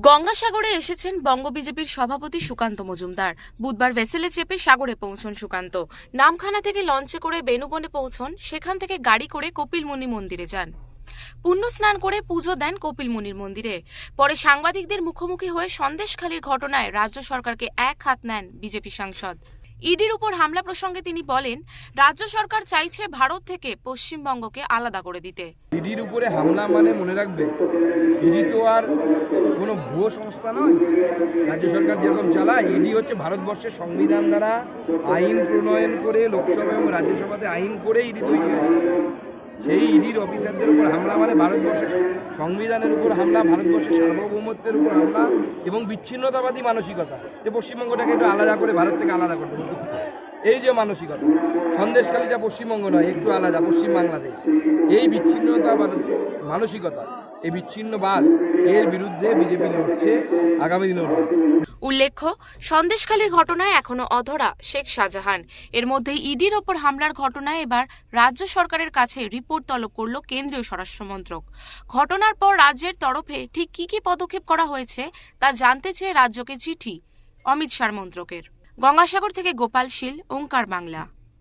গঙ্গাসাগরে এসেছেন বঙ্গ বিজেপির সভাপতি সুকান্ত মজুমদার। বুধবার ভেসেলে চেপে সাগরে পৌঁছন সুকান্ত। নামখানা থেকে লঞ্চে করে বেনুবনে পৌঁছন, সেখান থেকে গাড়ি করে কপিলমুনি মন্দিরে যান। পুণ্য স্নান করে পুজো দেন কপিলমুনির মন্দিরে। পরে সাংবাদিকদের মুখোমুখি হয়ে সন্দেশখালীর ঘটনায় রাজ্য সরকারকে এক হাত নেন বিজেপি সাংসদ। ইডির উপর হামলা প্রসঙ্গে তিনি বলেন, রাজ্য সরকার চাইছে ভারত থেকে পশ্চিমবঙ্গকে আলাদা করে দিতে। ইডির উপরে হামলা মানে মনে রাখবে, ইডি তো আর কোনো ভুয়ো সংস্থা নয়। রাজ্য সরকার যেরকম চালায়, ইডি হচ্ছে ভারতবর্ষের সংবিধান দ্বারা আইন প্রণয়ন করে লোকসভা এবং রাজ্যসভাতে আইন করে ইডি তৈরি হয়েছে। সেই ইডির অফিসারদের উপর হামলা মানে ভারতবর্ষের সংবিধানের উপর হামলা, ভারতবর্ষের সার্বভৌমত্বের উপর হামলা এবং বিচ্ছিন্নতাবাদী মানসিকতা। যে পশ্চিমবঙ্গটাকে একটু আলাদা করে, ভারত থেকে আলাদা করতে এই যে মানসিকতা সন্দেশকালীটা পশ্চিমবঙ্গ নয়, একটু আলাদা, পশ্চিম বাংলাদেশ। এই বিচ্ছিন্নতা মানসিকতা এই বিচ্ছিন্নবাদ এর বিরুদ্ধে বিজেপি লড়ছে আগামী দিনেও উল্লেখ্য, সন্দেশখালীর ঘটনায় এখনও অধরা শেখ শাহজাহান। এর মধ্যে ইডির ওপর হামলার ঘটনায় এবার রাজ্য সরকারের কাছে রিপোর্ট তলব করল কেন্দ্রীয় স্বরাষ্ট্রমন্ত্রক ঘটনার পর রাজ্যের তরফে ঠিক কি কি পদক্ষেপ করা হয়েছে তা জানতে চেয়ে রাজ্যকে চিঠি অমিত শাহ মন্ত্রকের। গঙ্গাসাগর থেকে গোপাল শীল, ওঙ্কার বাংলা।